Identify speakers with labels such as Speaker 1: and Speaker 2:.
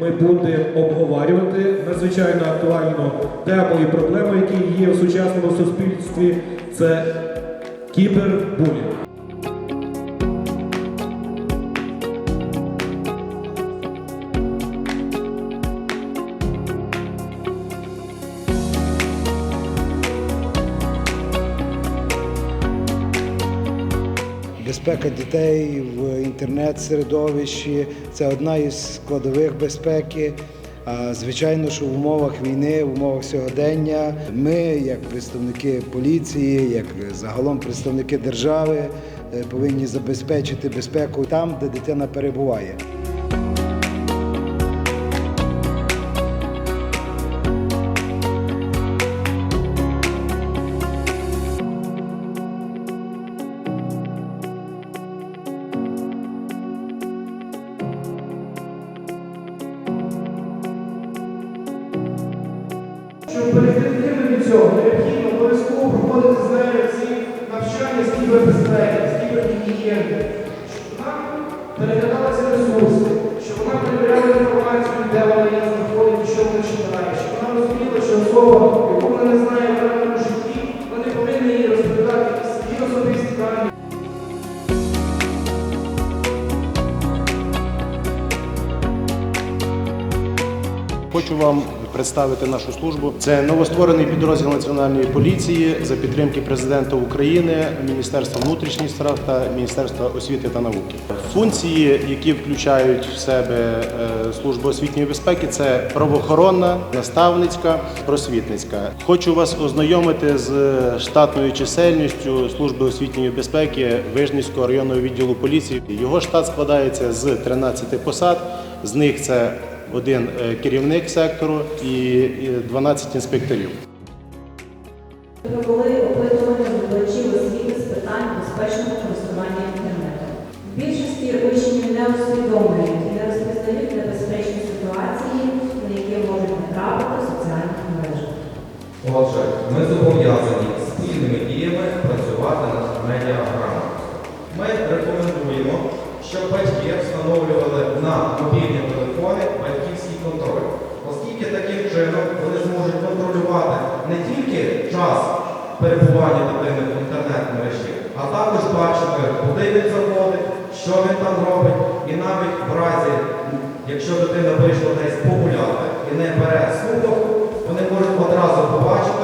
Speaker 1: ми будемо обговорювати надзвичайно актуальну тему і проблему, які є в сучасному суспільстві. Це кібербулінг.
Speaker 2: Безпека дітей в інтернет-середовищі це одна із складових безпеки. А звичайно, що в умовах війни, в умовах сьогодення, ми, як представники поліції, як загалом представники держави, е, повинні забезпечити безпеку там, де дитина перебуває.
Speaker 3: Щоб перейти від цього, необхідно обов'язково проходити з нею ці навчання з кібербезпеки, з кібергігієни, щоб вона переглядала ці ресурси, щоб вона перевіряла інформацію, де вона є знаходить, що вона читає, щоб вона розуміла, що особа, яку вона не знає в реальному житті, вони повинні їй розповідати свої особисті дані.
Speaker 4: Хочу вам представити нашу службу. Це новостворений підрозділ Національної поліції за підтримки президента України, Міністерства внутрішніх справ та Міністерства освіти та науки. Функції, які включають в себе е, службу освітньої безпеки, це правоохоронна, наставницька, просвітницька. Хочу вас ознайомити з штатною чисельністю служби освітньої безпеки Вижницького районного відділу поліції. Його штат складається з 13 посад. З них це один е, керівник сектору і і 12 інспекторів.
Speaker 5: Провели опитування викладачів освіти з питань безпечного користування інтернетом. Більшості учнів не усвідомлюють і не розпізнають небезпечні ситуації, на які можуть натрапити соціальних мережах.
Speaker 6: Отже, ми зобов'язані спільними діями працювати над медіаграмом. Ми рекомендуємо, щоб батьки встановлювали на мобільні час перебування дитини в інтернет-мережі, а також бачити, куди він заходить, що він там робить, і навіть в разі, якщо дитина вийшла десь погуляти і не бере слухав, вони можуть одразу побачити.